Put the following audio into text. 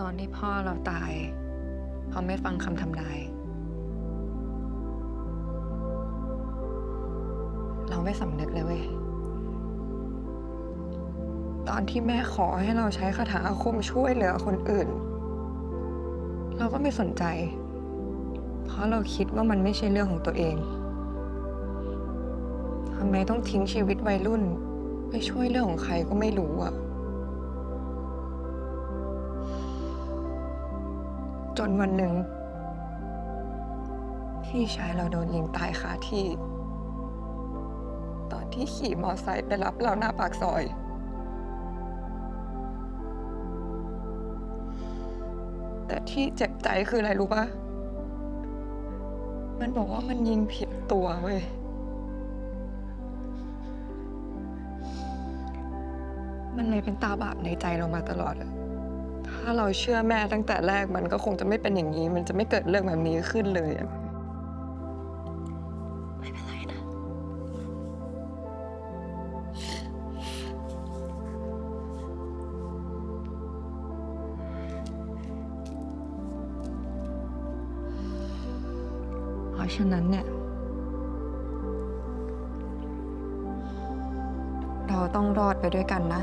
ตอนที่พ่อเราตายเพราะไม่ฟังคำทำนาย เราไม่สำนึกเลยเว้ย ตอนที่แม่ขอให้เราใช้คาถาอาคมช่วยเหลือคนอื่น เราก็ไม่สนใจ เพราะเราคิดว่ามันไม่ใช่เรื่องของตัวเองทำไมต้องทิ้งชีวิตวัยรุ่น ไปช่วยเรื่องของใครก็ไม่รู้อะ จนวันหนึ่ง พี่ชายเราโดนยิงตายคาที่ ตอนที่ขี่มอไซค์ไปรับเราหน้าปากซอย แต่ที่เจ็บใจคืออะไรรู้ปะมันบอกว่ามันยิงผิดตัวเว้ยมันเลยเป็นตาบาปในใจเรามาตลอดอะ ถ้าเราเชื่อแม่ตั้งแต่แรกมันก็คงจะไม่เป็นอย่างนี้ มันจะไม่เกิดเรื่องแบบนี้ขึ้นเลยอะไม่เป็นไรนะ เพราะฉะนั้นเนี่ย เราต้องรอดไปด้วยกันนะ